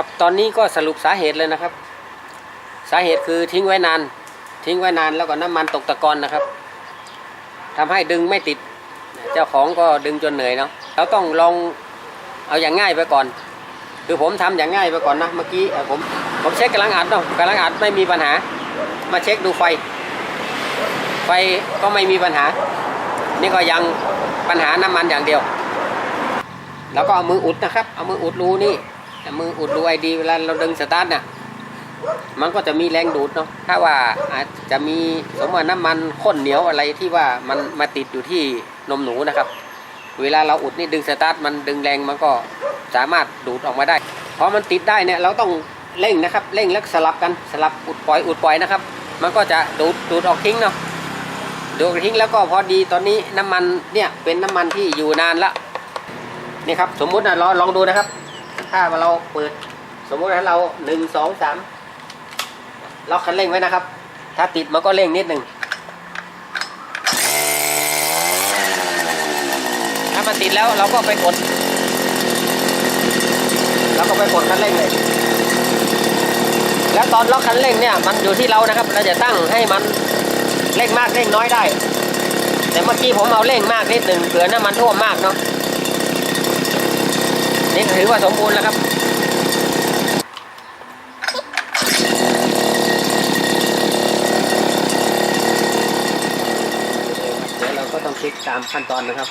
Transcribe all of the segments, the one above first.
ครับตอนนี้ก็สรุปสาเหตุเลยนะครับ สาเหตุคือทิ้งไว้นาน ทิ้งไว้นานแล้วก็น้ำมันตกตะกอนนะครับทำให้ดึงไม่ติด เจ้าของก็ดึงจนเหนื่อยเนาะเราต้องลองเอาอย่างง่ายไปก่อน คือผมทำอย่างง่ายไปก่อนนะเมื่อกี้ผมผมเช็คกำลังอัดเนาะกำลังอัดไม่มีปัญหา มาเช็คดูไฟ ไฟก็ไม่มีปัญหา นี่ก็ยังปัญหาน้ำมันอย่างเดียว แล้วก็เอามืออุดนะครับ เอามืออุดรูนี่ มืออุดรูไอดีเวลาเราดึงสตาร์ทเนี่ยมันก็จะมีแรงดูดเนาะถ้าว่าอาจจะมีสมมติน้ำมันข้นเหนียวอะไรที่ว่ามันมาติดอยู่ที่นมหนูนะครับ เวลาเราอุดนี่ดึงสตาร์ทมันดึงแรงมันก็สามารถดูดออกมาได้พอมันติดได้เนี่ยเราต้องเร่งนะครับเร่งแล้วสลับกันสลับอุดปล่อยอุดปล่อยนะครับ มันก็จะดูดดูดออกทิ้งเนาะดูดทิ้งแล้วก็พอดีตอนนี้น้ำมันเนี่ยเป็นน้ำมันที่อยู่นานละนี่ครับสมมุตินะลองลองดูนะครับ ถ้าเราเปิด สมมุติถ้าเราหนึ่งสองสามล็อกคันเร่งไว้นะครับ ถ้าติดมันก็เร่งนิดหนึ่งถ้ามันติดแล้วเราก็ไปกดเราก็ไปกดคันเร่งเลย แล้วตอนล็อกคันเร่งเนี่ยมันอยู่ที่เรานะครับ เราจะตั้งให้มันเร่งมากเร่งน้อยได้ แต่เมื่อกี้ผมเอาเร่งมากนิดหนึ่งเผื่อน้ำมันท่วมมากเนาะ นี่ถือว่าสมบูรณ์แล้วครับเดี๋ยวเราก็ต้องเช็คตามขั้นตอนนะครับ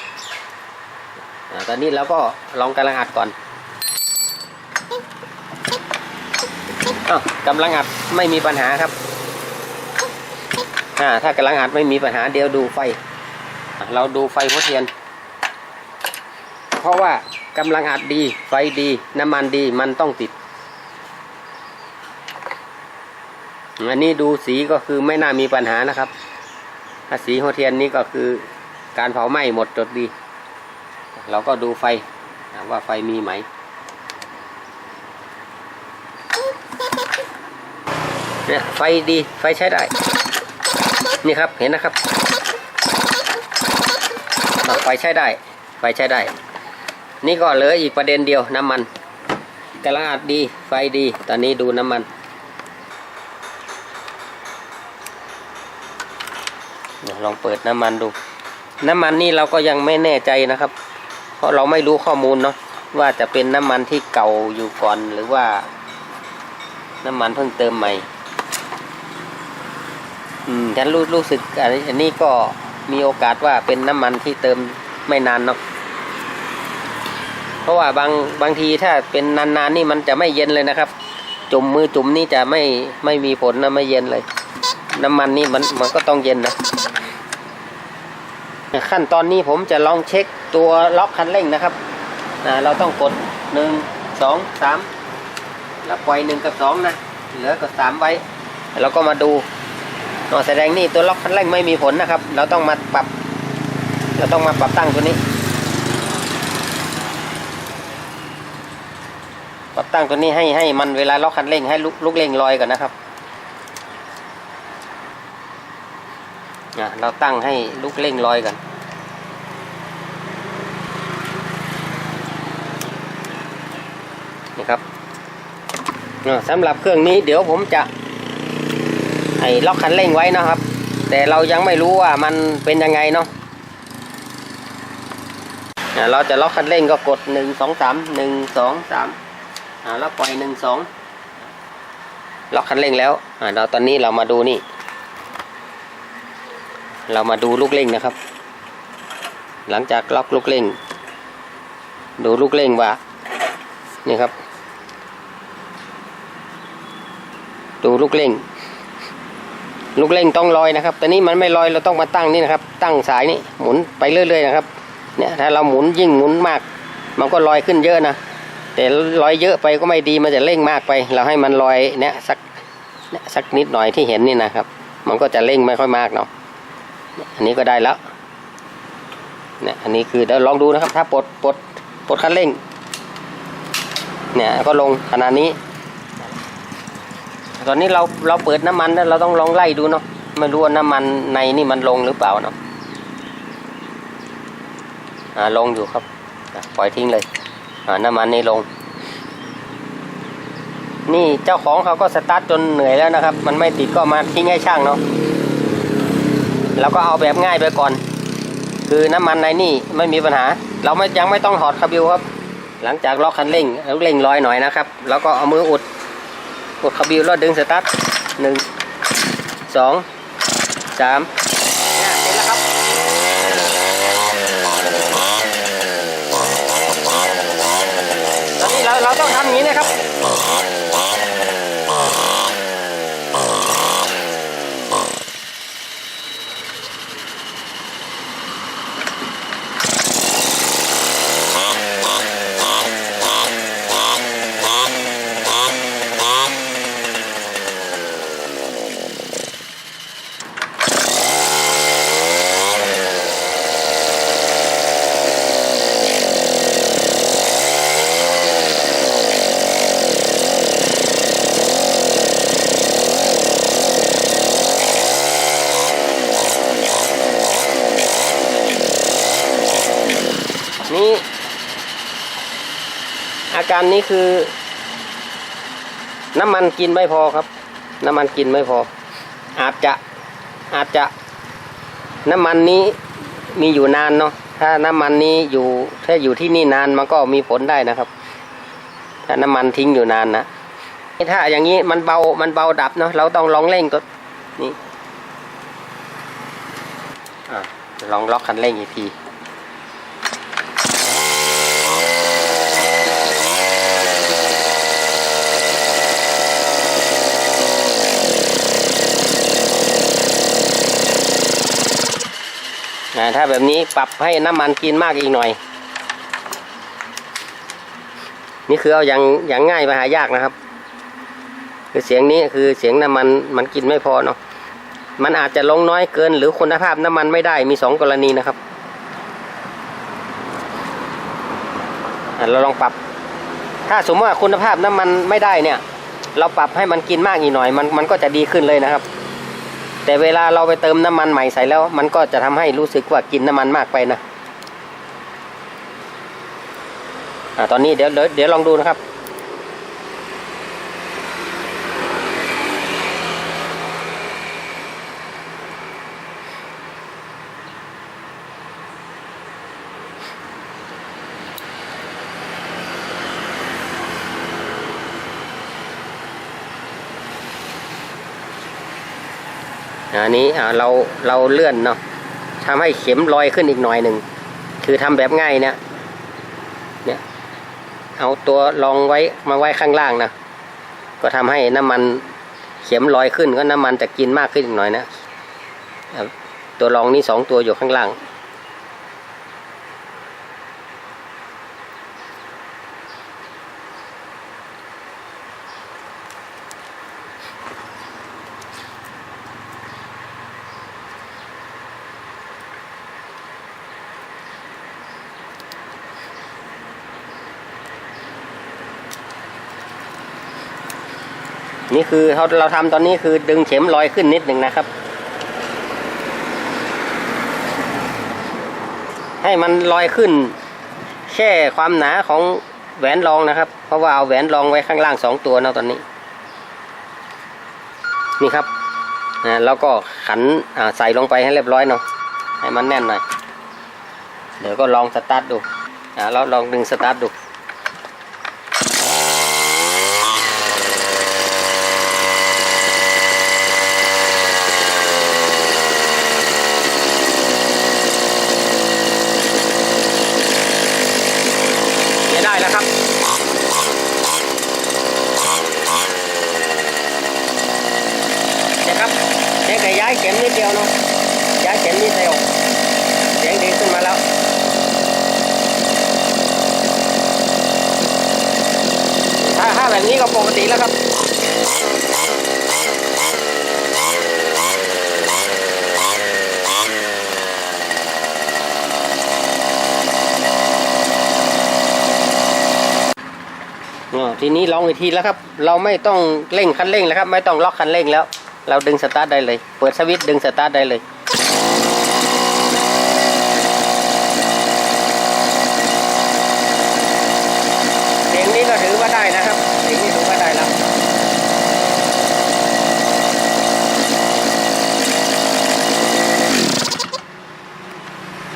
ตอนนี้เราก็ลองกำลังอัดก่อนอกำลังอัดไม่มีปัญหาครับถ้ากำลังอัดไม่มีปัญหาเดี๋ยวดูไฟ เราดูไฟหัวเทียน เพราะว่ากำลังอัดดี ไฟดี น้ำมันดีมันต้องติด อันนี้ดูสีก็คือไม่น่ามีปัญหานะครับถ้าสีหัวเทียนนี้ก็คือการเผาไหม้หมดจดดี เราก็ดูไฟว่าไฟมีไหม เนี่ยไฟดีไฟใช้ได้ นี่ครับเห็นนะครับ ไฟใช้ได้ ไฟใช้ได้ นี่ก็เหลืออีกประเด็นเดียวน้ำมันกำลังอัดดีไฟดี ตอนนี้ดูน้ำมันเดี๋ยวลองเปิดน้ำมันดู น้ำมันนี่เราก็ยังไม่แน่ใจนะครับ เพราะเราไม่รู้ข้อมูลเนาะว่าจะเป็นน้ำมันที่เก่าอยู่ก่อนหรือว่า น้ำมันเพิ่งเติมใหม่ อืมฉันรู้รู้สึกอันนี้ก็มีโอกาสว่าเป็นน้ำมันที่เติมไม่นานเนาะ เพราะว่าบางบางทีถ้าเป็นนานๆนี่มันจะไม่เย็นเลยนะครับ จุ่มมือจุ่มนี่จะไม่ไม่มีผลนะไม่เย็นเลย น้ำมันนี่มันมันก็ต้องเย็นนะขั้นตอนนี้ผมจะลองเช็คตัวล็อกคันเร่งนะครับเราต้องกดหนึ่งสองสามแล้วปล่อยหนึ่งกับสองนะเหลือกับสามไว้เราก็มาดูอ๋อแสดงนี่ตัวล็อกคันเร่งไม่มีผลนะครับ เราต้องมาปรับ เราต้องมาปรับตั้งตัวนี้ ปรับตั้งตัวนี้ให้ให้มันเวลาล็อกคันเร่งให้ลูกลูกเร่งลอยก่อนนะครับเราตั้งให้ลูกเร่งลอยก่อนนี่ครับสำหรับเครื่องนี้เดี๋ยวผมจะให้ล็อกคันเร่งไว้นะครับ แต่เรายังไม่รู้ว่ามันเป็นยังไงเนาะอะเราจะล็อกคันเร่งก็กดหนึ่งสองสามหนึ่งสองสาม อ่าแล้วปล่อยหนึ่งสองล็อกคันเร่งแล้ว อ่าเราตอนนี้เรามาดูนี่ เรามาดูลูกเร่งนะครับ หลังจากล็อกลูกเร่ง ดูลูกเร่งว่า นี่ครับ ดูลูกเร่ง ลูกเร่งต้องลอยนะครับแต่นี้มันไม่ลอยเราต้องมาตั้งนี่นะครับ ตั้งสายนี่หมุนไปเรื่อยๆนะครับ เนี่ยถ้าเราหมุนยิ่งหมุนมาก มันก็ลอยขึ้นเยอะนะ แต่ลอยเยอะไปก็ไม่ดีมันจะเร่งมากไป เราให้มันลอยเนี่ยสักเนี่ยสักนิดหน่อยที่เห็นนี่นะครับ มันก็จะเร่งไม่ค่อยมากเนาะอันนี้ก็ได้แล้วเนี่ยอันนี้คือเดี๋ยวลองดูนะครับ ถ้าปลดปลดปลดคันเร่ง เนี่ยก็ลงขนาดนี้ ตอนนี้เราเราเปิดน้ำมันแล้วเราต้องลองไล่ดูเนาะไม่รู้ว่าน้ำมันในนี่มันลงหรือเปล่าเนาะอ่าลงอยู่ครับปล่อยทิ้งเลย น้ำมันนี่ลง นี่เจ้าของเขาก็สตาร์ทจนเหนื่อยแล้วนะครับ มันไม่ติดก็มาทิ้งให้ช่างเนาะแล้วก็เอาแบบง่ายไปก่อน คือน้ำมันในนี่ไม่มีปัญหา เราไม่ยังไม่ต้องถอดคาบิวครับ หลังจากล็อกคันเร่งแล้วเร่งลอยหน่อยนะครับ แล้วก็เอามืออุดอุดคาบิวแล้วดึงสตาร์ทหนึ่งสองสามเนี่ยเสร็จแล้วครับ ตอนนี้เราเราต้องทำอย่างนี้นะครับ นี่อา การนี้คือ น้ำมันกินไม่พอครับ น้ำมันกินไม่พอ อาจจะอาจจะน้ำมันนี้มีอยู่นานเนาะถ้าน้ำมันนี้อยู่ถ้าอยู่ที่นี่นานมันก็มีผลได้นะครับ ถ้าน้ำมันทิ้งอยู่นานนะถ้าอย่างนี้มันเบามันเบาดับเนาะเราต้องลองเร่งตัวนี้อ่ลองล็อกคันเร่งอีกที นะถ้าแบบนี้ปรับให้น้ำมันกินมากอีกหน่อย นี่คือเอาอย่างอย่างง่ายไปหายากนะครับ คือเสียงนี้คือเสียงน้ำมันมันกินไม่พอเนาะมันอาจจะลงน้อยเกิน หรือคุณภาพน้ำมันไม่ได้มีสองกรณีนะครับเราลองปรับ ถ้าสมมติว่าคุณภาพน้ำมันไม่ได้เนี่ย เราปรับให้มันกินมากอีกหน่อย มันมันก็จะดีขึ้นเลยนะครับ แต่เวลาเราไปเติมน้ำมันใหม่ใส่แล้ว มันก็จะทำให้รู้สึกว่ากินน้ำมันมากไปนะอ่าตอนนี้เดี๋ยวเดี๋ยวเดี๋ยวลองดูนะครับ อันนี้เราเราเลื่อนเนาะทำให้เข็มลอยขึ้นอีกหน่อยหนึ่งคือทำแบบง่ายเนี่ยเนี่ยเอาตัวรองไว้มาไว้ข้างล่างนะก็ทำให้น้ำมันเข็มลอยขึ้นก็น้ำมันจะกินมากขึ้นอีกหน่อยนะตัวรองนี่สองตัวอยู่ข้างล่าง นี่คือเราเราทำตอนนี้คือดึงเข็มลอยขึ้นนิดหนึ่งนะครับ ให้มันลอยขึ้น แค่ความหนาของแหวนรองนะครับ เพราะว่าเอาแหวนรองไว้ข้างล่างสองตัวนะตอนนี้ นี่ครับนะแล้วก็ขันใส่ลงไปให้เรียบร้อยเนาะให้มันแน่นหน่อย เดี๋ยวก็ลองสตาร์ทดูเราลองดึงสตาร์ทดู ได้แล้วครับเนี่ยครับเพียงแต่ย้ายเข็มนิดเดียวเนาะ ย้ายเข็มนิดเดียวเสียงดีขึ้นมาแล้วถ้าถ้าแบบนี้ก็ปกติแล้วครับ ทีนี้ลองอีกทีแล้วครับ เราไม่ต้องเร่งคันเร่งแล้วครับ ไม่ต้องล็อกคันเร่งแล้ว เราดึงสตาร์ทได้เลย เปิดสวิตช์ดึงสตาร์ทได้เลย